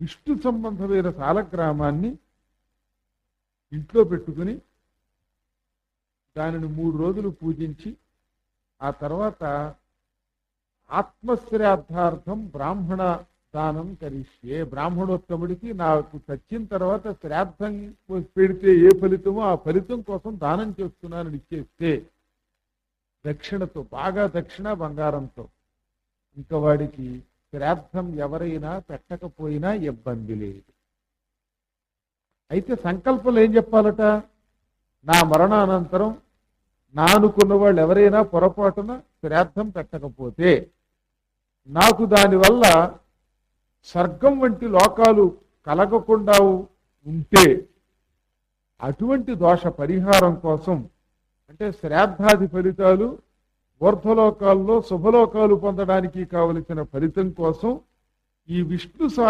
విష్ణు సంబంధమైన సాలగ్రామాన్ని ఇంట్లో పెట్టుకుని దానిని మూడు రోజులు పూజించి ఆ తర్వాత ఆత్మశ్రాద్ధార్థం బ్రాహ్మణ దానం కరిష్యే. బ్రాహ్మణోత్తముడికి నాకు చచ్చిన తర్వాత శ్రాద్ధం పెడితే ఏ ఫలితమో ఆ ఫలితం కోసం దానం చేస్తున్నానని ఇచ్చేస్తే దక్షిణతో బాగా దక్షిణ బంగారంతో ఇంకా వాడికి శ్రాద్ధం ఎవరైనా పెట్టకపోయినా ఇబ్బంది లేదు. అయితే సంకల్పంలో ఏం చెప్పాలట? నా మరణానంతరం నా అనుకున్న వాళ్ళు ఎవరైనా పొరపాటున శ్రాద్ధం పెట్టకపోతే నాకు దానివల్ల స్వర్గం వంటి లోకాలు కలగకుండా ఉంటే అటువంటి దోష పరిహారం కోసం అంటే శ్రాద్ధాది ఫలితాలు ఊర్ధ్వలోకాల్లో శుభలోకాలు పొందడానికి కావలసిన ఫలితం కోసం ఈ విష్ణు సా